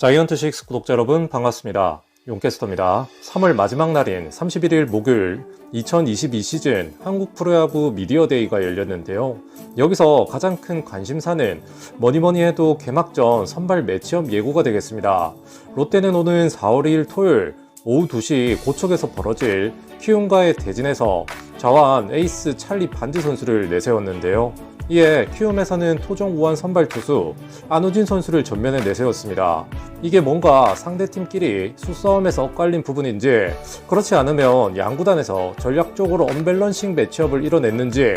자이언트6 구독자 여러분 반갑습니다. 용캐스터입니다. 3월 마지막 날인 31일 목요일 2022 시즌 한국 프로야구 미디어 데이가 열렸는데요. 여기서 가장 큰 관심사는 뭐니뭐니 해도 개막전 선발 매치업 예고가 되겠습니다. 롯데는 오는 4월 2일 토요일 오후 2시 고척에서 벌어질 키움과의 대진에서 자완 에이스 찰리 반지 선수를 내세웠는데요. 이에 키움에서는 토종 우한 선발 투수 안우진 선수를 전면에 내세웠습니다. 이게 뭔가 상대팀끼리 수싸움에서 엇갈린 부분인지 그렇지 않으면 양구단에서 전략적으로 언밸런싱 매치업을 이뤄냈는지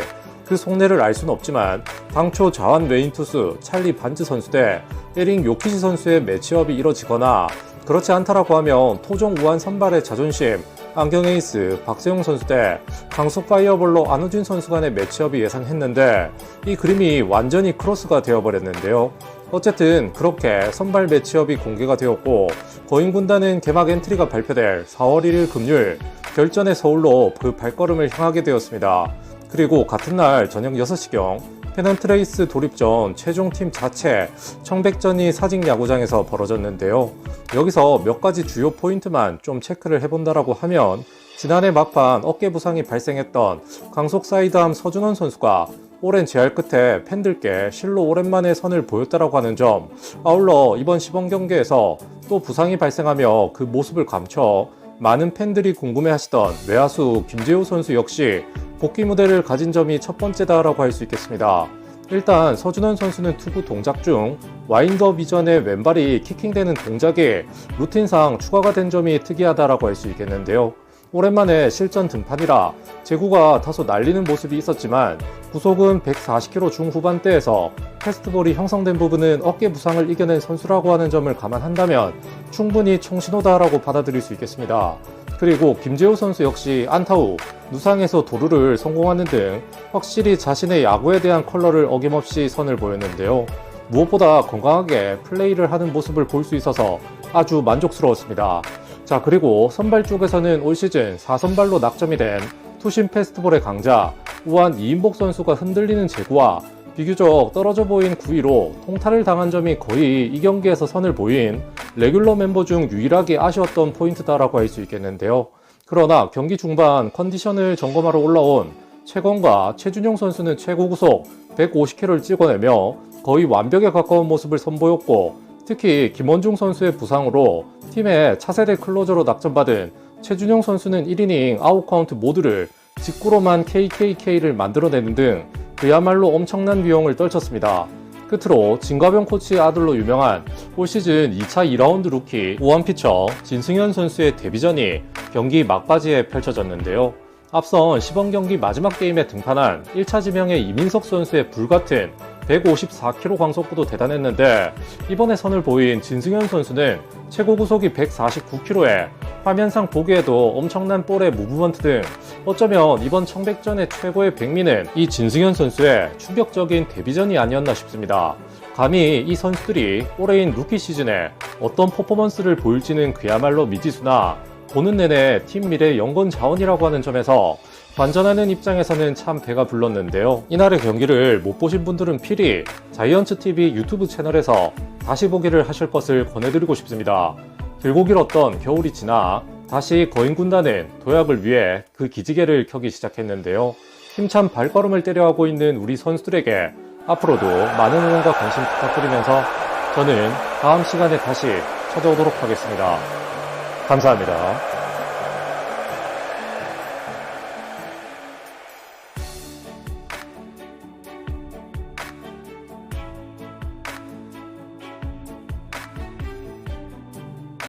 그 속내를 알 수는 없지만 당초 자완 메인 투수 찰리 반즈 선수 대 에링 요키시 선수의 매치업이 이뤄지거나 그렇지 않다라고 하면 토종 우한 선발의 자존심 안경 에이스 박세용 선수 대 강속 파이어볼로 안우진 선수 간의 매치업이 예상했는데 이 그림이 완전히 크로스가 되어버렸는데요. 어쨌든 그렇게 선발 매치업이 공개가 되었고 거인 군단은 개막 엔트리가 발표될 4월 1일 금요일 결전의 서울로 그 발걸음을 향하게 되었습니다. 그리고 같은 날 저녁 6시경 페넌트레이스 돌입 전 최종팀 자체 청백전이 사직 야구장에서 벌어졌는데요. 여기서 몇 가지 주요 포인트만 좀 체크를 해본다라고 하면 지난해 막판 어깨 부상이 발생했던 강속 사이드암 서준원 선수가 오랜 재활 끝에 팬들께 실로 오랜만에 선을 보였다라고 하는 점 아울러 이번 시범 경기에서 또 부상이 발생하며 그 모습을 감춰 많은 팬들이 궁금해하시던 외야수 김재호 선수 역시 복귀 무대를 가진 점이 첫 번째다라고 할 수 있겠습니다. 일단 서준원 선수는 투구 동작 중 와인더 비전의 왼발이 킥킹되는 동작이 루틴상 추가가 된 점이 특이하다라고 할 수 있겠는데요. 오랜만에 실전 등판이라 제구가 다소 날리는 모습이 있었지만 구속은 140km 중후반대에서 패스트볼이 형성된 부분은 어깨 부상을 이겨낸 선수라고 하는 점을 감안한다면 충분히 총신호다라고 받아들일 수 있겠습니다. 그리고 김재호 선수 역시 안타 후 누상에서 도루를 성공하는 등 확실히 자신의 야구에 대한 컬러를 어김없이 선을 보였는데요. 무엇보다 건강하게 플레이를 하는 모습을 볼 수 있어서 아주 만족스러웠습니다. 자, 그리고 선발 쪽에서는 올 시즌 4선발로 낙점이 된 투심 페스티벌의 강자 우한 이인복 선수가 흔들리는 제구와 비교적 떨어져 보인 9위로 통타를 당한 점이 거의 이 경기에서 선을 보인 레귤러 멤버 중 유일하게 아쉬웠던 포인트다라고 할 수 있겠는데요. 그러나 경기 중반 컨디션을 점검하러 올라온 최건과 최준용 선수는 최고 구속 150km를 찍어내며 거의 완벽에 가까운 모습을 선보였고 특히 김원중 선수의 부상으로 팀의 차세대 클로저로 낙점받은 최준용 선수는 1이닝 아웃카운트 모두를 직구로만 KKK를 만들어내는 등 그야말로 엄청난 비용을 떨쳤습니다. 끝으로 진과병 코치의 아들로 유명한 올 시즌 2차 2라운드 루키 우원 피처 진승현 선수의 데뷔전이 경기 막바지에 펼쳐졌는데요. 앞선 시범 경기 마지막 게임에 등판한 1차 지명의 이민석 선수의 불같은 154km 광속구도 대단했는데 이번에 선을 보인 진승현 선수는 최고 구속이 149km에 화면상 보기에도 엄청난 볼의 무브먼트 등 어쩌면 이번 청백전의 최고의 백미는 이 진승현 선수의 충격적인 데뷔전이 아니었나 싶습니다. 감히 이 선수들이 올해인 루키 시즌에 어떤 퍼포먼스를 보일지는 그야말로 미지수나 보는 내내 팀 미래 연건 자원이라고 하는 점에서 관전하는 입장에서는 참 배가 불렀는데요. 이날의 경기를 못 보신 분들은 필히 자이언츠 TV 유튜브 채널에서 다시 보기를 하실 것을 권해드리고 싶습니다. 길고 길었던 겨울이 지나 다시 거인 군단은 도약을 위해 그 기지개를 켜기 시작했는데요. 힘찬 발걸음을 때려하고 있는 우리 선수들에게 앞으로도 많은 응원과 관심 부탁드리면서 저는 다음 시간에 다시 찾아오도록 하겠습니다. 감사합니다.